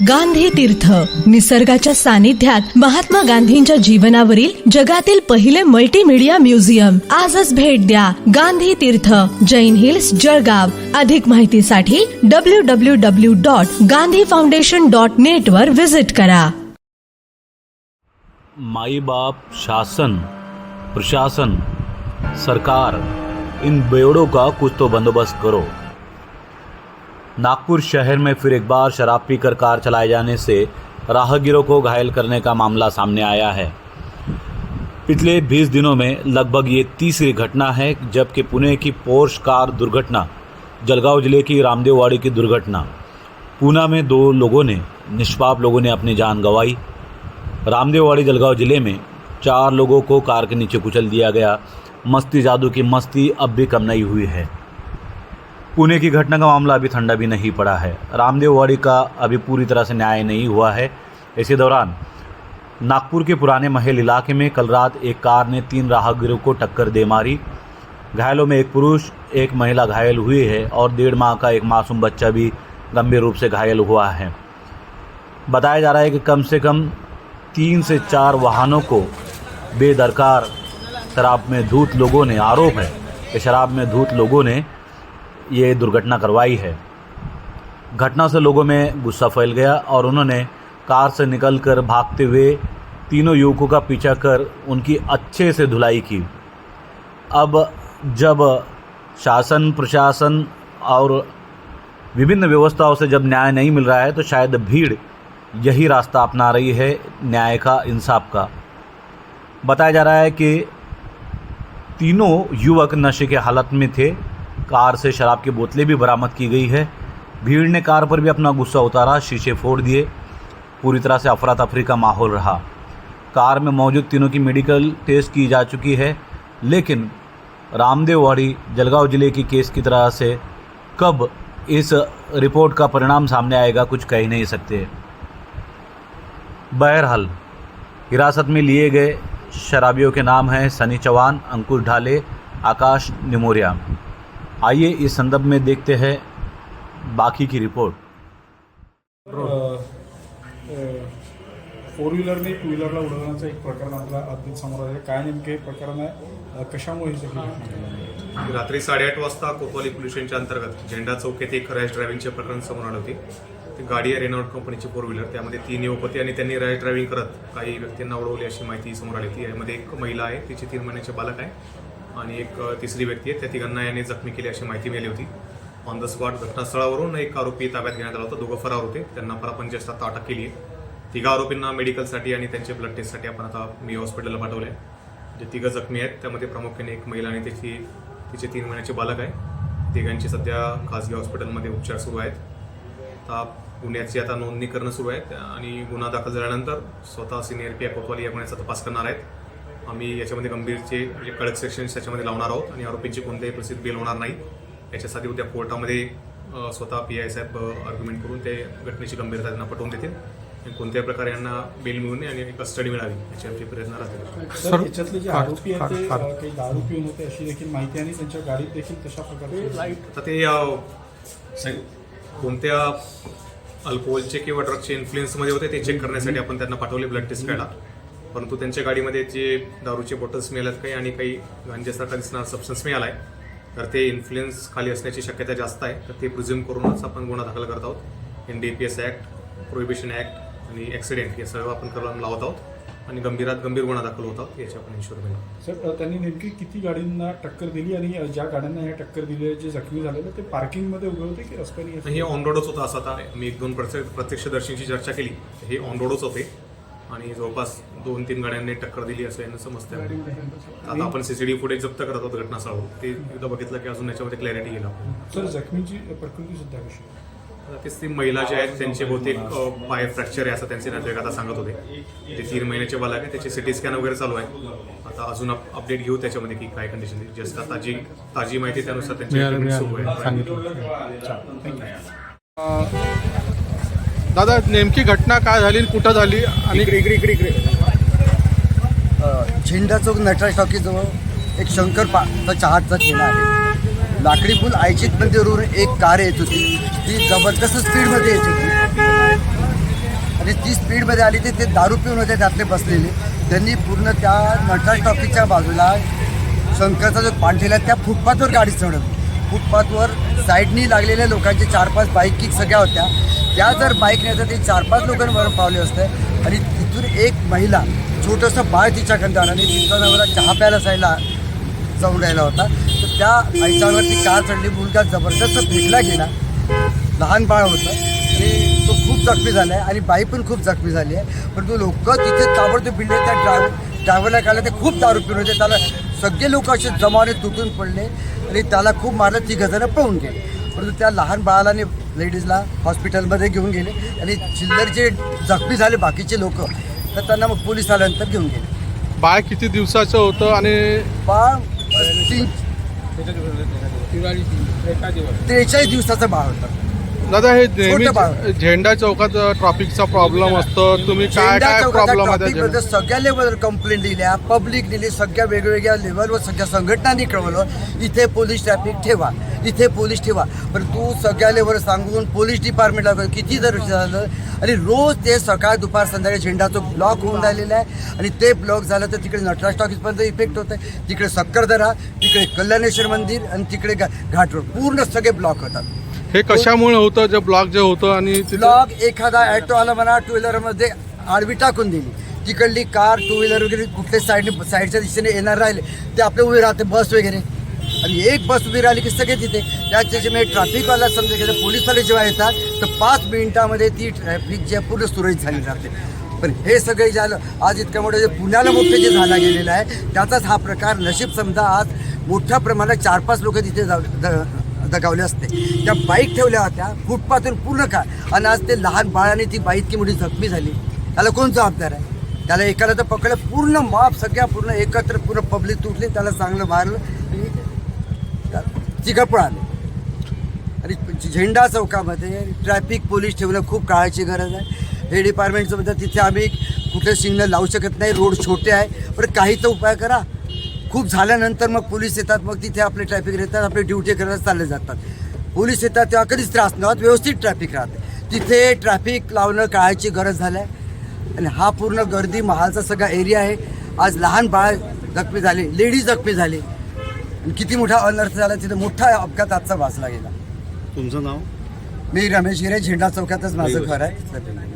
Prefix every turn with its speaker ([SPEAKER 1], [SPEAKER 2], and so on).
[SPEAKER 1] गांधी तीर्थ. निसर्गाच्या सानिध्यात महात्मा गांधींच्या जीवनावरील जगातील पहिले मल्टीमीडिया म्युझियम आजच भेट द्या गांधी तीर्थ. जैन हिल्स जळगाव. अधिक माहितीसाठी W W W dot Gandhi foundation dot net वर व्हिजिट करा.
[SPEAKER 2] माई बाप शासन प्रशासन सरकार इन बेवड़ों का कुछ तो बंदोबस्त करो. नागपुर शहर में फिर एक बार शराब पीकर कार चलाए जाने से राहगीरों को घायल करने का मामला सामने आया है। पिछले 20 दिनों में लगभग ये तीसरी घटना है, जबकि पुणे की पोर्श कार दुर्घटना, जलगांव ज़िले की रामदेववाड़ी की दुर्घटना। पूना में दो लोगों ने, निष्पाप लोगों ने अपनी जान गंवाई। रामदेववाड़ी जलगांव ज़िले में चार लोगों को कार के नीचे कुचल दिया गया। मस्ती जादू की मस्ती अब भी कम नहीं हुई है। पुणे की घटना का मामला अभी ठंडा भी नहीं पड़ा है। रामदेव वाड़ी का अभी पूरी तरह से न्याय नहीं हुआ है। इसी दौरान नागपुर के पुराने महल इलाके में कल रात एक कार ने तीन राहगीरों को टक्कर दे मारी। घायलों में एक पुरुष, एक महिला घायल हुई है और डेढ़ माह का एक मासूम बच्चा भी गंभीर रूप से घायल हुआ है। बताया जा रहा है कि कम से कम तीन से चार वाहनों को बेदरकार शराब में धूत लोगों ने, आरोप है कि शराब में धूत लोगों ने ये दुर्घटना करवाई है। घटना से लोगों में गुस्सा फैल गया और उन्होंने कार से निकलकर भागते हुए तीनों युवकों का पीछा कर उनकी अच्छे से धुलाई की। अब जब शासन, प्रशासन और विभिन्न व्यवस्थाओं से जब न्याय नहीं मिल रहा है तो शायद भीड़ यही रास्ता अपना रही है न्याय का, इंसाफ का। बताया जा रहा है कि तीनों युवक नशे के हालत में थे। कार से शराब की बोतलें भी बरामद की गई है। भीड़ ने कार पर भी अपना गुस्सा उतारा, शीशे फोड़ दिए। पूरी तरह से अफरा तफरी का माहौल रहा। कार में मौजूद तीनों की मेडिकल टेस्ट की जा चुकी है, लेकिन रामदेववाड़ी, जलगांव ज़िले की केस की तरह से कब इस रिपोर्ट का परिणाम सामने आएगा, कुछ कह ही नहीं सकते। बहरहाल, हिरासत में लिए गए शराबियों के नाम हैं सनी चौहान, अंकुश ढाले, आकाश निमोरिया। आइए इस संदर्भ में देखते हैं बाकी की रिपोर्ट।
[SPEAKER 3] फोर व्हीलरने टू व्हीलरला उडवण्याचं एक प्रकरण आपला अद्भुत समोर आहे काय नेमके हे प्रकरण आहे? कशामुळे ही सगळी?
[SPEAKER 4] रात्री साडेआठ वाजता कोतवाली पोलीस स्टेशनच्या अंतर्गत झेंडा चौक येथे एक रॅश ड्रायव्हिंगचे प्रकरण समोर आले होते. ती गाडी आहे रेनॉल्ड कंपनीची फोर व्हीलर त्यामध्ये तीन युवक होते आणि त्यांनी रॅश ड्रायव्हिंग करत काही व्यक्तींना उडवली अशी माहिती समोर आली. होती यामध्ये एक महिला आहे. तिची तीन महिन्याचे बालक आहे. आणि एक तिसरी व्यक्ती आहे. त्या तिघांना याने जखमी केली अशी माहिती मिळाली होती. ऑन द स्पॉट घटनास्थळावरून एक आरोपी ताब्यात घेण्यात आला होता. दोघं फरार होते. त्यांना परापंचवीस आता अटक केली आहे. तिघा आरोपींना मेडिकलसाठी आणि त्यांचे ब्लड टेस्टसाठी आपण आता मी हॉस्पिटलला पाठवले जे तिघं जखमी आहेत त्यामध्ये प्रामुख्याने एक महिला आणि त्याची तिचे तीन महिन्याचे बालक आहे. तिघांची सध्या खासगी हॉस्पिटलमध्ये उपचार सुरू आहेत. आता गुन्ह्याची आता नोंदणी करणं सुरू आहे. आणि गुन्हा दाखल झाल्यानंतर स्वतः सिनियर पी कोतवाली या गुन्ह्याचा तपास करणार आहेत. आम्ही याच्यामध्ये गंभीरचे म्हणजे कडक सेक्शन्स याच्यामध्ये लावणार आहोत आणि आरोपींची कोणत्याही प्रसिद्ध बेल होणार नाही. याच्यासाठी उद्या कोर्टामध्ये स्वतः पी आय साहेब आर्ग्युमेंट करून ते घटनेची गंभीरता त्यांना पटवून देतील. आणि कोणत्याही प्रकारे यांना बेल मिळून आणि कस्टडी मिळावी याचे आमचे प्रयत्न राहतील.
[SPEAKER 3] सर याच्यातले जे आरोपी आहेत ते काही दारू पिऊन होते अशी देखील माहिती आहे आणि त्यांच्या गाडीत देखील तशा प्रकारचे
[SPEAKER 4] आता ते कोणत्या अल्कोहोलचे किंवा ड्रगचे इन्फ्लुएन्समध्ये होते ते चेक करण्यासाठी आपण त्यांना पाठवले ब्लड टेस्ट करायला परंतु त्यांच्या गाडीमध्ये जे दारूचे बॉटल्स मिळाल्यात काही आणि काही गांजेसारखा दिसणारा सबस्टन्स मिळाला आहे तर ते इन्फ्लुएन्स खाली असण्याची शक्यता जास्त आहे. तर ते प्रिझ्युम करूनच आपण गुन्हा दाखल करत आहोत. N D P S act prohibition act आणि ॲक्सिडेंट हे सगळं आपण करून लावत आहोत आणि गंभीरात गंभीर गुन्हा दाखल होत आहोत याची आपण केला
[SPEAKER 3] सर त्यांनी नेमकी किती गाडींना टक्कर दिली आणि ज्या गाड्यांना हे टक्कर दिली जे जखमी झालेले ते पार्किंगमध्ये उभे होते की रस्त्याने
[SPEAKER 4] हे ऑन रोडच होतं असं आता. मी एक दोन प्रत्यक्ष प्रत्यक्षदर्शींची चर्चा केली. हे ऑन रोडच होते. आणि जवळपास दोन तीन गाड्यांनी टक्कर दिली असं यांना समजतं आता आपण सीसीटीव्ही फुटेज जप्त करत आहोत घटनास्थळावर. ते एकदा बघितलं की अजून याच्यामध्ये क्लॅरिटी येईल आपण
[SPEAKER 3] सर जखमींची प्रकृती सुद्धा
[SPEAKER 4] तेच ती महिला जे आहेत त्यांचे बहुतेक पाय फ्रॅक्चर आहे असं त्यांचे नातेवाईक आता सांगत होते. ते तीन महिन्याचे बालक आहे त्याचे सिटी स्कॅन वगैरे चालू आहे. आता अजून अपडेट घेऊ त्याच्यामध्ये की काय कंडिशन जस्ट आता ताजी ताजी माहिती त्यानुसार त्यांची सुरू आहे.
[SPEAKER 5] दादा नेमकी घटना काय झाली आणि कुठं झाली? आणि
[SPEAKER 6] झेंडा चौक नटराज टॉकीजवळ एक शंकर पा चहाचा ठेला आहे. लाकडी पूल आयचित मंदिरवरून एक कार येत होती. ती जबरदस्त स्पीडमध्ये येत होती. आणि ती स्पीडमध्ये आली ते ते दारू पिऊन होते त्यातले बसलेले. त्यांनी पूर्ण त्या नटराज टॉकीच्या बाजूला शंकरचा जो पांढरेला आहे, त्या फुटपाथवर गाडी चढवली. फुटपाथवर साईडनी लागलेल्या लोकांचे चार पाच बाईक किक सगळ्या होत्या. त्या जर बाईक नाही तर ते चार पाच लोकांवर पावले असते. आणि तिथून एक महिला छोटंसं बाळ तिच्या आलं आणि तिचा नवरा चहा प्यायला जायला जाऊन राहिला होता. तर त्या याच्यावरती कार चढली मुलगा जबरदस्त फेकला गेला. लहान बाळ होतं. आणि तो खूप जखमी झाला आहे आणि बाई पण खूप जखमी झाली आहे. परंतु लोक तिथे ताबडतोब भिडले. त्या ड्रायव्हर ड्रायव्हरला काढलं ते खूप दारू पिऊन होते. त्याला सगळे लोक असे जमाने तुटून पडले आणि त्याला खूप मारलं. ती गजानं पळून गेले. परंतु त्या लहान बाळाला लेडीजला हॉस्पिटलमध्ये घेऊन गेले आणि चिल्लर जे जखमी झाले बाकीचे लोक तर त्यांना मग पोलीस आल्यानंतर घेऊन गेले.
[SPEAKER 5] बाळ किती दिवसाचं होतं आणि
[SPEAKER 6] बाळ तीन त्रेचाळीस दिवसाचं बाळ होतं.
[SPEAKER 5] दादा हे नेहमी. झेंडा चौकात ट्रॉफिकचा प्रॉब्लेम असतो. तुम्ही काय काय प्रॉब्लेम आहे
[SPEAKER 6] सगळ्या लेवलवर कंप्लेंट दिल्या पब्लिक दिली सगळ्या वेगवेगळ्या लेवलवर सगळ्या संघटनांनी कळवलं इथे पोलीस ट्रॅफिक ठेवा इथे पोलीस ठेवा. पण तू सगळ्या लेवलवर सांगून पोलीस डिपार्टमेंटला किती जर झालं आणि रोज ते सकाळ दुपार संध्याकाळी झेंडा चौक ब्लॉक होऊन राहिलेला आहे. आणि ते ब्लॉक झालं तर तिकडे नटराज टॉकीजपर्यंत इफेक्ट होत आहे तिकडे सक्करदरा तिकडे कल्याणेश्वर मंदिर आणि तिकडे घाट रोड पूर्ण सगळे ब्लॉक होतात.
[SPEAKER 5] हे कशामुळे होतं? जे ब्लॉक जे होतं आणि
[SPEAKER 6] ब्लॉक एखादा ॲटो आला म्हणा टू व्हीलरमध्ये आडवी टाकून दिली. तिकडली कार टू व्हीलर वगैरे कुठल्या साईडने साईडच्या दिशेने येणार राहिले ते आपले उभे राहते बस वगैरे. आणि एक बस उभी राहिली की सगळे तिथे. त्याच्यामुळे ट्रॅफिकवाला समजा गेलं पोलीसवाले जेव्हा येतात तर पाच मिनिटामध्ये ती ट्रॅफिक जी आहे पूर्ण सुरळीत झाली जाते पण हे सगळे झालं आज इतकं मोठं जे पुण्याला मोठं जे झाला गेलेलं आहे त्याचाच हा प्रकार नशीब समजा आज मोठ्या प्रमाणात चार पाच लोक तिथे जाऊ दगावले असते. त्या बाईक ठेवल्या होत्या फुटपाथून पूर्ण काय आणि आज ते लहान बाळाने ती बाईक इतकी मोठी जखमी झाली. त्याला कोण जबाबदार आहे? त्याला एकाला तर पकडलं पूर्ण माप सगळ्या पूर्ण एकत्र पूर्ण पब्लिक तुटली त्याला चांगलं मारलं आणि त्या- तिघं आणि झेंडा चौकामध्ये ट्रॅफिक पोलीस ठेवणं खूप काळाची गरज आहे. हे डिपार्टमेंटचं तिथे आम्ही कुठे सिग्नल लावू शकत नाही रोड छोटे आहे. पण काहीचा उपाय करा. खूप झाल्यानंतर मग पोलीस येतात मग तिथे आपले ट्रॅफिक येतात आपली ड्युटी करायला चालले जातात. पोलीस येतात तेव्हा कधीच त्रास नाही होत व्यवस्थित ट्रॅफिक राहते. तिथे ट्रॅफिक लावणं काळाची गरज झाली आहे. आणि हा पूर्ण गर्दी महालचा सगळा एरिया आहे. आज लहान बाळ जखमी झाले लेडीज जखमी झाली. आणि किती मोठा अनर्थ झाला तिथे मोठा अपघात आजचा वाचला गेला.
[SPEAKER 7] तुमचं नाव?
[SPEAKER 6] मी रमेश हिरे झेंडा चौकातच माझं घर आहे.